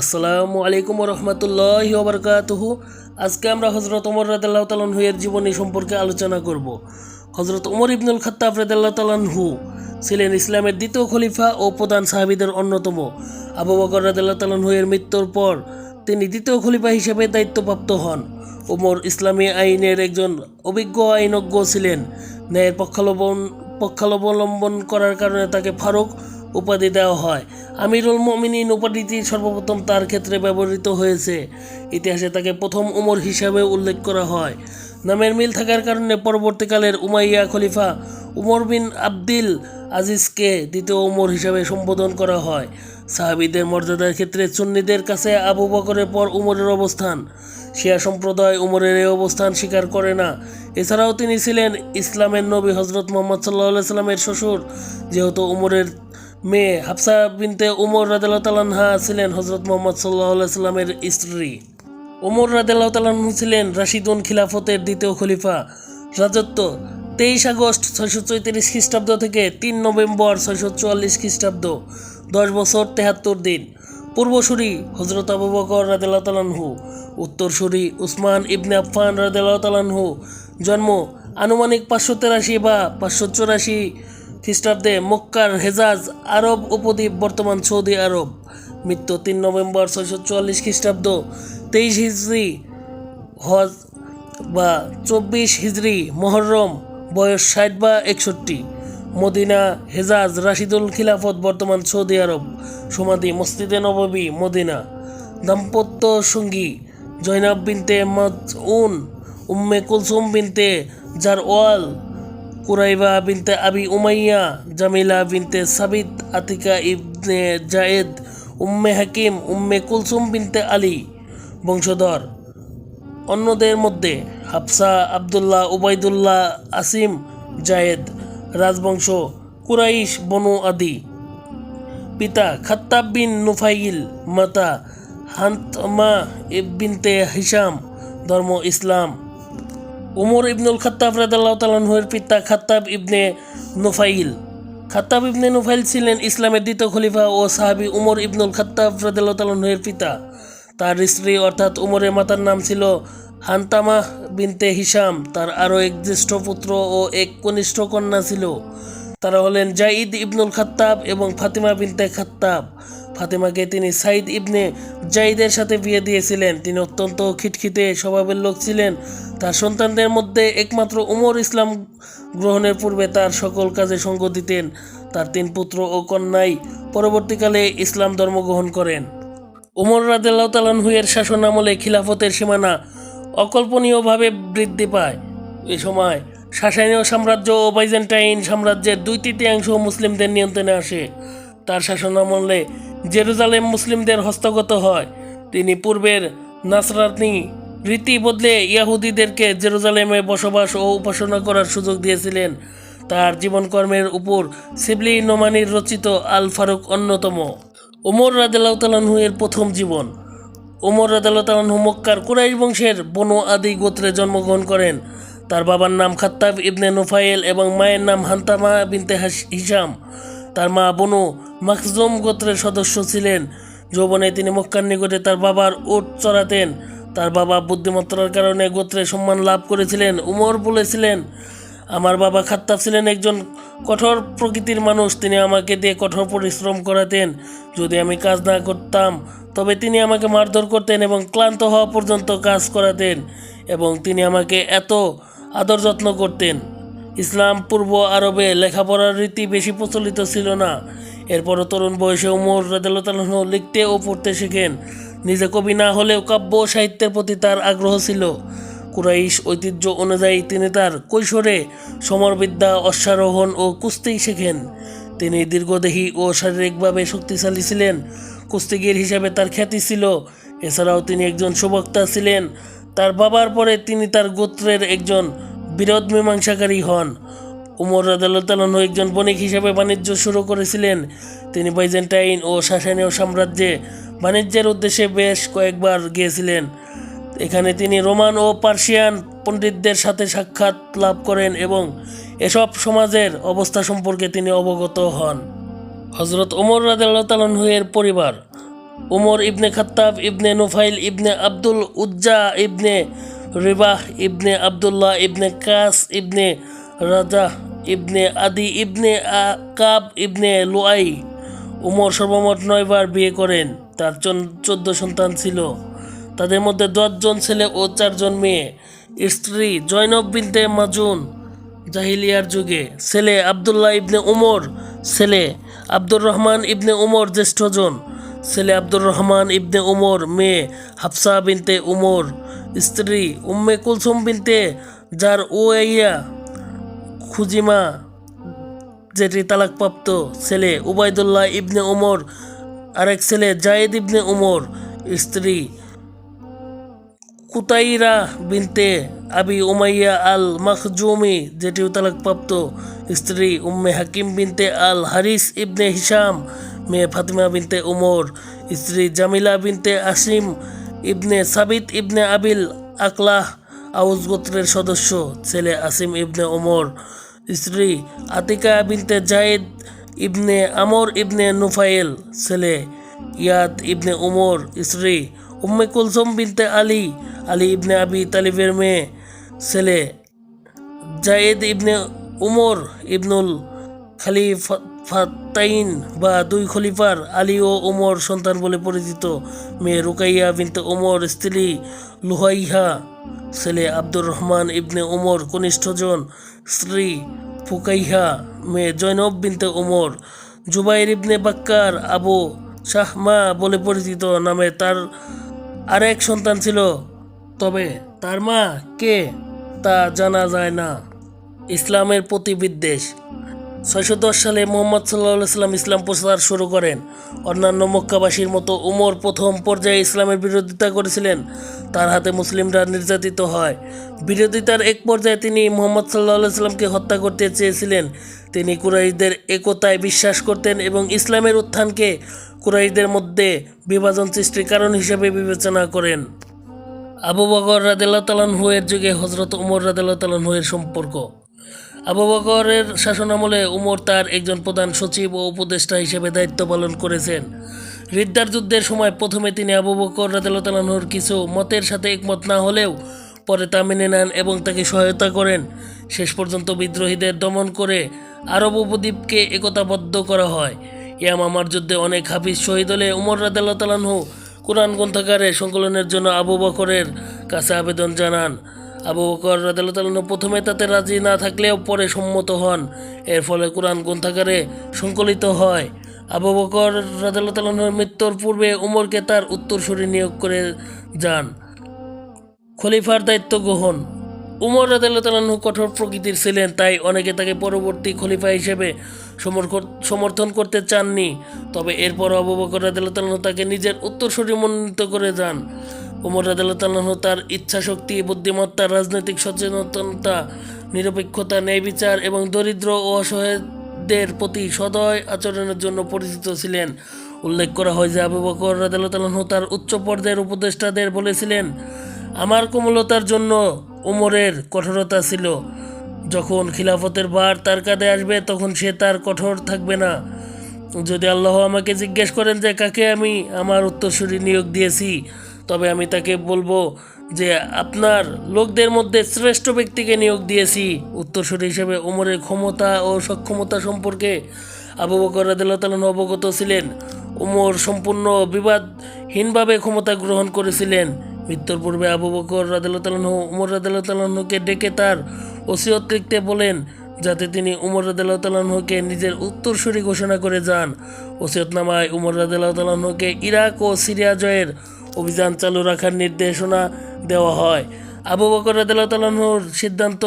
আসসালামু আলাইকুম রহমতুল্লাহ ওবরকাতুহু। আজকে আমরা হজরত ওমর রাদাল্লাহ তালানহুয়ের জীবনী সম্পর্কে আলোচনা করব। হজরত ওমর ইবনুল খাত্তাব রাদাল্লাহ তালানহু ছিলেন ইসলামের দ্বিতীয় খলিফা ও প্রধান সাহাবিদের অন্যতম। আবু বকর রাদাল্লাহ তালানহুয়ের মৃত্যুর পর তিনি দ্বিতীয় খলিফা হিসেবে দায়িত্বপ্রাপ্ত হন। ওমর ইসলামী আইনের একজন অভিজ্ঞ আইনজ্ঞ ছিলেন। ন্যায়ের পক্ষাবলম্বন পক্ষাবলম্বন করার কারণে তাকে ফারুক উপাধি দেওয়া হয়। আমিরুল মমিনিন উপাধিটি সর্বপ্রথম তার ক্ষেত্রে ব্যবহৃত হয়েছে। ইতিহাসে তাকে প্রথম উমর হিসাবে উল্লেখ করা হয়। নামের মিল থাকার কারণে পরবর্তীকালের উমাইয়া খলিফা উমর বিন আব্দিল আজিজকে দ্বিতীয় উমর হিসাবে সম্বোধন করা হয়। সাহাবিদের মর্যাদার ক্ষেত্রে চুন্নিদের কাছে আবু বকরের পর উমরের অবস্থান। শিয়া সম্প্রদায় উমরের এই অবস্থান স্বীকার করে না। এছাড়াও তিনি ছিলেন ইসলামের নবী হজরত মোহাম্মদ সাল্লাহ সাল্লামের শ্বশুর। যেহেতু উমরের মেয়ে হাফসা বিনতে উমর রাদিল্লাহ তালানহা ছিলেন হজরত মোহাম্মদ সাল্লাহ সাল্লামের স্ত্রী। উমর রাদিল্লাহ তালাহু ছিলেন রাশিদুন খিলাফতের দ্বিতীয় খলিফা। রাজত্ব তেইশ আগস্ট ছয়শো চৌত্রিশ খ্রিস্টাব্দ থেকে তিন নভেম্বর ছয়শো চুয়াল্লিশ খ্রিস্টাব্দ, দশ বছর তেহাত্তর দিন। পূর্বসূরি হজরত আবু বকর রাদিল্লাহ তালানহু উত্তরসূরি উসমান ইবনে আফফান রাদিল্লাহ তালানহু জন্ম আনুমানিক পাঁচশো তেরাশি বা পাঁচশো চুরাশি খ্রিস্টাব্দে মক্কার হেজাজ আরব উপদ্বীপ, বর্তমান সৌদি আরব। মৃত্যু তিন নভেম্বর ছয়শো চুয়াল্লিশ খ্রিস্টাব্দ, তেইশ হিজড়ি হজ বা চব্বিশ হিজড়ি মহরম, বয়স ষাট বা একষট্টি। মদিনা হেজাজ রাশিদুল খিলাফত, বর্তমান সৌদি আরব। সমাধি মসজিদে নববী মদিনা। দাম্পত্য সঙ্গী জৈনাব বিনতে মাজউন, উম্মে কুলসুম বিনতে জার ওয়াল Quraiba bint Abi Umayya, Jamila bint Thabit, Atika ibn Zayd, Umm Hakim, Umm Kulthum bint Ali. বংশধর। অন্যদের মধ্যে Hafsa, Abdullah, Ubaydullah, Asim, Zayd, রাজবংশ, কুরাইশ, বনু আদি। পিতা খাত্তাব বিন নুফাইল, মাতা হান্তমা বিনতে হিসাম ধর্ম ইসলাম। উমর ইবনুল খাত্তাব রাদাল্লাহ পিতা খাত্তাব ইবনে নুফাইল। খাত্তাব ইবনে নুফাইল ছিলেন ইসলামের দ্বিতীয় খলিফা ও সাহাবি উমর ইবনুল খাত্তাব রাদাল্লাহ পিতা। তার স্ত্রী অর্থাৎ উমরের মাতার নাম ছিল হান্তামাহ বিনতে হিসাম তার আরও এক জ্যেষ্ঠ পুত্র ও এক কনিষ্ঠ কন্যা ছিল। তারা হলেন জাইদ ইবনুল খাত্তাব এবং ফাতিমা বিনতে খাত্তাব। ফাতিমাকে তিনি সাইদ ইবনে জাইদের সাথে বিয়ে দিয়েছিলেন। তিনি অত্যন্ত খিটখিটে স্বভাবের লোক ছিলেন। তার সন্তানদের মধ্যে একমাত্র উমর ইসলাম গ্রহণের পূর্বে তার সকল কাজে সঙ্গ দিতেন। তার তিন পুত্র ও কন্যাই পরবর্তীকালে ইসলাম ধর্ম গ্রহণ করেন। উমর রাদেল্লাহ তালানহুয়ের শাসন আমলে খিলাফতের সীমানা অকল্পনীয়ভাবে বৃদ্ধি পায়। এ সময় সাসানীয় সাম্রাজ্য ও বাইজেন্টাইন সাম্রাজ্যের দুই তৃতীয়াংশ মুসলিমদের নিয়ন্ত্রণে আসে। তার শাসন আমলে জেরুজালেম মুসলিমদের হস্তগত হয়। তিনি পূর্বের নাসরাতনি রীতি বদলে ইয়াহুদিদেরকে জেরুজালেমে বসবাস ও উপাসনা করার সুযোগ দিয়েছিলেন। তার জীবনকর্মের উপর সিবলি নোমানির রচিত আল ফারুক অন্যতম। ওমর রাদেলাউ তালানহু এর প্রথম জীবন। ওমর রাদেলাউ তালানহু মক্কার কুরাইশ বংশের বনু আদি গোত্রে জন্মগ্রহণ করেন। তার বাবার নাম খাত্তাব ইবনে নুফাইল এবং মায়ের নাম হান্তামা বিনতে হাস- হিসাম তার মা বনু মাকজুম গোত্রের সদস্য ছিলেন। যৌবনে তিনি মক্কার নিকটে তার বাবার উট চড়াতেন। তার বাবা বুদ্ধিমত্তার কারণে গোত্রে সম্মান লাভ করেছিলেন, উমর বলেছিলেন, আমার বাবা খাত্তাব ছিলেন একজন কঠোর প্রকৃতির মানুষ, তিনি আমাকে দিয়ে কঠোর পরিশ্রম করাতেন। যদি আমি কাজ না করতাম, তবে তিনি আমাকে মারধর করতেন এবং ক্লান্ত হওয়া পর্যন্ত কাজ করাতেন এবং তিনি আমাকে এত আদর যত্ন করতেন। ইসলাম পূর্ব আরবে লেখাপড়ার রীতি বেশি প্রচলিত ছিল না। এরপরও তরুণ বয়সে উমর রাজাল্লাহ লিখতে ও পড়তে শেখেন। নিজে কবি না হলেও কাব্য সাহিত্যের প্রতি তার আগ্রহ ছিল। কুরাইশ ঐতিহ্য অনুযায়ী তিনি তার কৈশোরে সমরবিদ্যা, অশ্বারোহণ ও কুস্তি শেখেন। তিনি দীর্ঘদেহী ও শারীরিকভাবে শক্তিশালী ছিলেন। কুস্তিগির হিসাবে তার খ্যাতি ছিল। এছাড়াও তিনি একজন সুবক্তা ছিলেন। তার বাবার পরে তিনি তার গোত্রের একজন বিরোধ মীমাংসাকারী হন। উমর রাদাল্লাহ একজন বণিক হিসেবে বাণিজ্য শুরু করেছিলেন। তিনি বাইজেন্টাইন ও শাসানীয় সাম্রাজ্যে বাণিজ্যের উদ্দেশ্যে বেশ কয়েকবার গিয়েছিলেন। এখানে তিনি রোমান ও পার্সিয়ান পণ্ডিতদের সাথে সাক্ষাৎ লাভ করেন এবং এসব সমাজের অবস্থা সম্পর্কে তিনি অবগত হন। হজরত ওমর রাজাল্লাহ তালানহুয়ের পরিবার, উমর ইবনে খাত্তাব ইবনে নুফাইল ইবনে আব্দুল উজ্জা ইবনে রিবাহ ইবনে আবদুল্লাহ ইবনে কাস ইবনে রাজা ইবনে আদি ইবনে কাব ইবনে লুআই। উমর সর্বমোট নয়বার বিয়ে করেন। তার চোদ্দ সন্তান ছিল। তাদের মধ্যে দশজন ছেলে ও চারজন মেয়ে। স্ত্রী জয়নব বিনতে মাজুন। জাহিলিয়ার যুগে ছেলে আবদুল্লাহ ইবনে উমর, ছেলে আব্দুর রহমান ইবনে উমর জ্যেষ্ঠজন। ছেলে আব্দুর রহমান ইবনে উমর, মেয়ে হাফসা বিনতে উমর। স্ত্রী উম্মে কুলসুম বিনতে যার ওয়াইয়া খুজিমা, যেটি তালাকপ্রাপ্ত ছেলে উবাইদুল্লাহ ইবনে উমর, আরেক ছেলে জায়েদ ইবনে উমর, স্ত্রী কুতাইরা বিনতে আবি উমাইয়া আল মখজুমি যেটিও তালাকপ্রাপ্ত স্ত্রী উম্মে হাকিম বিনতে আল হারিস ইবনে হিসাম মেয়ে ফাতিমা বিনতে উমর, স্ত্রী জামিলা বিনতে আসিম ইবনে সাবিত ইবনে আবিল আকলাহ আউস গোত্রের সদস্য, ছেলে আসিম ইবনে ওমর, স্ত্রী আতিকা বিনতে জায়েদ ইবনে আমর ইবনে নুফাইল, ছেলে ইয়াদ ইবনে উমর স্ত্রী উম্মে কুলসুম বিনতে আলী আলী ইবনে আবি তালিবের মেয়ে, ছেলে জায়েদ ইবনে উমর ইবনুল খালিফাতাইন বা দুই খলিফার আলী ও ওমর সন্তান বলে পরিচিত। মেয়ে রুকাইয়া বিনতে ওমর, স্ত্রী লুহাইহা, ছেলে আব্দুর রহমান ইবনে ওমর কনিষ্ঠজন স্ত্রী ফুকাইহা, মেয়ে জৈনব বিনতে ওমর, জুবাইর ইবনে বাক্কার আবু শাহমা বলে পরিচিত। নামে তার আরেক সন্তান ছিল। তবে তার মা কে তা জানা যায় না। ইসলামের প্রতি বিদ্বেষ। ছয়শো দশ সালে মোহাম্মদ সাল্লাহ সাল্লাম ইসলাম প্রচার শুরু করেন। অন্যান্য মক্কাবাসীর মতো উমর প্রথম পর্যায়ে ইসলামের বিরোধিতা করেছিলেন। তার হাতে মুসলিমরা নির্যাতিত হয়। বিরোধিতার এক পর্যায়ে তিনি মোহাম্মদ সাল্লাহ সাল্লামকে হত্যা করতে চেয়েছিলেন। তিনি কুরাইশদের একতায় বিশ্বাস করতেন এবং ইসলামের উত্থানকে কুরাইশদের মধ্যে বিভাজন সৃষ্টির কারণ হিসেবে বিবেচনা করেন। আবু বকর রাদেল্লাহ তালানহু এর যুগে হজরত উমর রাদেল্লাহ তালানহু এর সম্পর্ক। আবু বকরের শাসনামলে উমর তার একজন প্রধান সচিব ও উপদেষ্টা হিসেবে দায়িত্ব পালন করেছেন। রিদ্দার যুদ্ধের সময় প্রথমে তিনি আবু বকর রাদেল্লাহ তালানহুর কিছু মতের সাথে একমত না হলেও পরে তা মেনে নেন এবং তাকে সহায়তা করেন। শেষ পর্যন্ত বিদ্রোহীদের দমন করে আরব উপদ্বীপকে একতাবদ্ধ করা হয়। ইয়ামামার যুদ্ধে অনেক হাফিজ শহীদ হলে উমর রাদেল্লাহ কোরআন গ্রন্থাগারে সংকলনের জন্য আবু বকরের কাছে আবেদন জানান। আবু বকর রাদিয়াল্লাহু প্রথমে তাতে রাজি না থাকলেও পরে সম্মত হন। এর ফলে কোরআন গ্রন্থাগারে সংকলিত হয়। আবু বকর রাদিয়াল্লাহুর মৃত্যুর পূর্বে উমরকে তার উত্তরসূরি নিয়োগ করে যান। খলিফার দায়িত্ব গ্রহণ। উমর রাদিয়াল্লাহু কঠোর প্রকৃতির ছিলেন, তাই অনেকে তাকে পরবর্তী খলিফা হিসেবে সমর্থ- সমর্থন করতে চাননি। তবে এরপর আবু বকর রাদিয়াল্লাহু তাকে নিজের উত্তরসূরি মনোনীত করে যান। উমর রাদিয়াল্লাহু তার ইচ্ছাশক্তি, বুদ্ধিমত্তা, রাজনৈতিক সচেতনতা, নিরপেক্ষতা, ন্যায় বিচার এবং দরিদ্র ও অসহায়দের প্রতি সদয় আচরণের জন্য পরিচিত ছিলেন। উল্লেখ করা হয় যে আবু বকর রাদিয়াল্লাহু তার উচ্চ পর্যায়ের উপদেষ্টাদের বলেছিলেন, আমার কোমলতার জন্য উমরের কঠোরতা ছিল। যখন খিলাফতের বার তার কাঁধে আসবে, তখন সে তার কঠোর থাকবে না। যদি আল্লাহ আমাকে জিজ্ঞেস করেন যে, কাকে আমি আমার উত্তরসূরি নিয়োগ দিয়েছি? তবে আমি তাকে বলব যে আপনার লোকদের মধ্যে শ্রেষ্ঠ ব্যক্তিকে নিয়োগ দিয়েছি। উত্তরসূরি হিসেবে ওমরের ক্ষমতা ও সক্ষমতা সম্পর্কে আবু বকর রাদিয়াল্লাহু অবগত ছিলেন। উমর সম্পূর্ণ বিবাদহীনভাবে ক্ষমতা গ্রহণ করেছিলেন। মৃত্যুর পূর্বে আবু বকর রাদিয়াল্লাহু উমর রাদিয়াল্লাহুকে ডেকে তার ওসিয়ত লিখতে বলেন, যাতে তিনি উমর রাদিয়াল্লাহুকে নিজের উত্তরসূরি ঘোষণা করে যান। ওসিয়তনামায় উমর রাদিয়াল্লাহুকে ইরাক ও সিরিয়া জয়ের অভিযান চালু রাখার নির্দেশনা দেওয়া হয়। আবু বকর রাদিয়াল্লাহুর সিদ্ধান্ত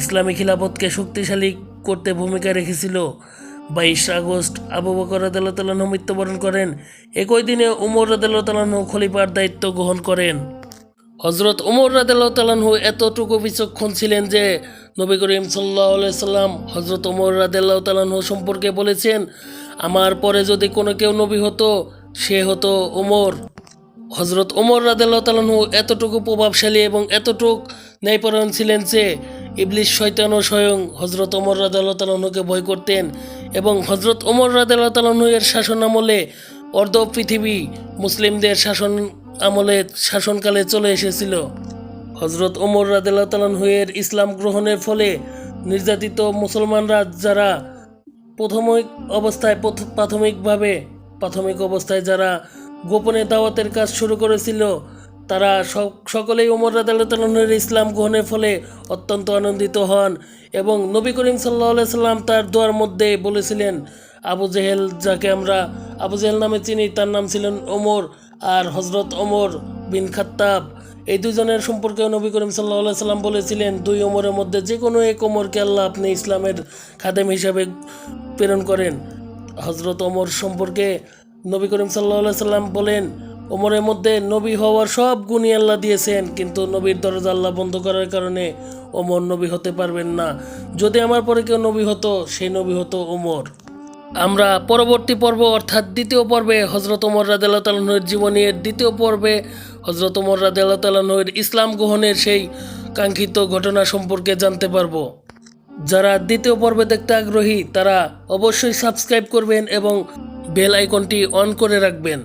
ইসলামী খিলাফতকে শক্তিশালী করতে ভূমিকা রেখেছিল। বাইশ আগস্ট আবু বকর রাদিয়াল্লাহু মৃত্যুবরণ করেন। একই দিনে উমর রাদিয়াল্লাহু খলিফার দায়িত্ব গ্রহণ করেন। হজরত উমর রাদিয়াল্লাহু এতটুকু বিচক্ষণ ছিলেন যে নবী করিম সাল্লাহ সাল্লাম হজরত উমর রাদিয়াল্লাহু সম্পর্কে বলেছেন, আমার পরে যদি কোনো কেউ নবী হতো, সে হতো উমর। হজরত ওমর রাদেলাহু এতটুকু প্রভাবশালী এবং এতটুক ন্যায়পরায়ণ ছিলেন যে ইবলিশ শয়তানও স্বয়ং হজরত ওমর রাদেলাহকে ভয় করতেন এবং হজরত ওমর রাদেলাহু এর শাসন আমলে অর্ধ পৃথিবী মুসলিমদের শাসন আমলে শাসনকালে চলে এসেছিল। হজরত ওমর রাদেল্লাহ এর ইসলাম গ্রহণের ফলে নির্যাতিত মুসলমানরা যারা প্রাথমিক অবস্থায় প্রথ- প্রাথমিকভাবে, প্রাথমিক অবস্থায় যারা গোপনে দাওয়াতের কাজ শুরু করেছিল। তারা সক- সকলেই ওমর রাদালের ইসলাম গ্রহণের ফলে অত্যন্ত আনন্দিত হন এবং নবী করিম সাল্লাহ সাল্লাম তার দোয়ার মধ্যে বলেছিলেন, আবু জেহেল যাকে আমরা, আবু জেহেল নামে চিনি, তার নাম ছিলেন ওমর আর হজরত ওমর বিন খাত্তাব। এই দুজনের সম্পর্কে নবী করিম সাল্লাহ সাল্লাম বলেছিলেন, দুই ওমরের মধ্যে যে কোনো এক ওমরকে আল্লাহ আপনি ইসলামের খাদেম হিসাবে প্রেরণ করেন। হজরত ওমর সম্পর্কে নবী করিম সাল্লাহ সাল্লাম বলেন, ওমরের মধ্যে নবী হওয়ার সব গুণই আল্লাহ দিয়েছেন, কিন্তু নবীর দরজা আল্লাহ বন্ধ করার কারণে ওমর নবী হতে পারবেন না। যদি আমার পরে কেউ নবী হতো, সেই নবী হতো ওমর। আমরা পরবর্তী পর্ব, অর্থাৎ দ্বিতীয় পর্বে হজরত ওমর রাদিয়াল্লাহু তাআলার জীবনের দ্বিতীয় পর্বে হজরত ওমর রাদিয়াল্লাহু তাআলার ইসলাম গ্রহণের সেই কাঙ্ক্ষিত ঘটনা সম্পর্কে জানতে পারব। যারা দ্বিতীয় পর্বে দেখতে আগ্রহী, তারা অবশ্যই সাবস্ক্রাইব করবেন এবং বেল আইকনটি অন করে রাখবেন।